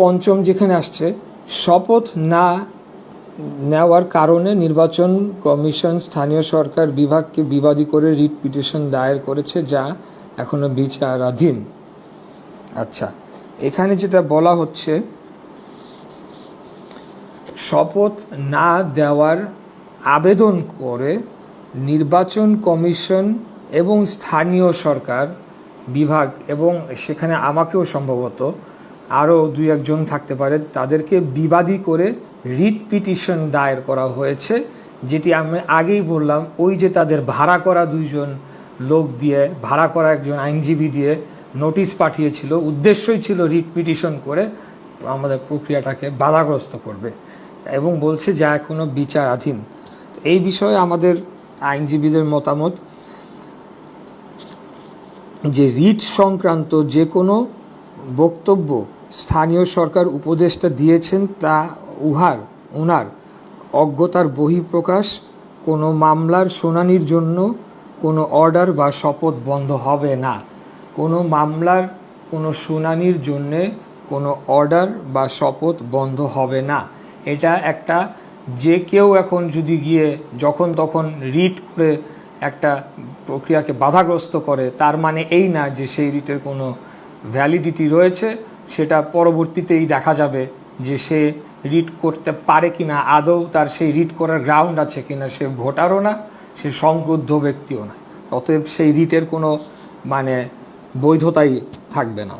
পঞ্চম যেখানে আসছে, শপথ না নেওয়ার কারণে নির্বাচন কমিশন স্থানীয় সরকার বিভাগকে বিবাদী করে রিট পিটিশন দায়ের করেছে যা এখনও বিচারাধীন। আচ্ছা এখানে যেটা বলা হচ্ছে, শপথ না দেওয়ার আবেদন করে নির্বাচন কমিশন এবং স্থানীয় সরকার বিভাগ এবং সেখানে আমাকেও সম্ভবত আরও দুই একজন থাকতে পারে। তাদেরকে বিবাদী করে রিট পিটিশন দায়ের করা হয়েছে, যেটি আমি আগেই বললাম, ওই যে তাদের ভাড়া করা দুইজন লোক দিয়ে, ভাড়া করা একজন আইনজীবী দিয়ে নোটিশ পাঠিয়েছিল, উদ্দেশ্যই ছিল রিট পিটিশন করে আমাদের প্রক্রিয়াটাকে বাধাগ্রস্ত করবে এবং বলছে যা এখনও বিচারাধীন। এই বিষয়ে আমাদের আইনজীবীদের মতামত যে রিট সংক্রান্ত যে কোনো বক্তব্য স্থানীয় সরকার উপদেষ্টা দিয়েছেন তা উহার ওনার অজ্ঞতার বহিঃপ্রকাশ, কোনো মামলার শুনানির জন্য কোনো অর্ডার বা শপথ বন্ধ হবে না। কোনো মামলার, কোনো শুনানির জন্যে কোনো অর্ডার বা শপথ বন্ধ হবে না। এটা একটা, যে কেউ এখন যদি গিয়ে যখন তখন রিট করে একটা প্রক্রিয়াকে বাধাগ্রস্ত করে, তার মানে এই না যে সেই রিটের কোনো ভ্যালিডিটি রয়েছে। সেটা পরবর্তীতেই দেখা যাবে যে সে রিড করতে পারে কি না আদৌ তার সেই রিড করার গ্রাউন্ড আছে কি না সে ভোটারও না, সে সংক্রুদ্ধ ব্যক্তিও না। অতএব সেই রিটের কোনো মানে বৈধতাই থাকবে না।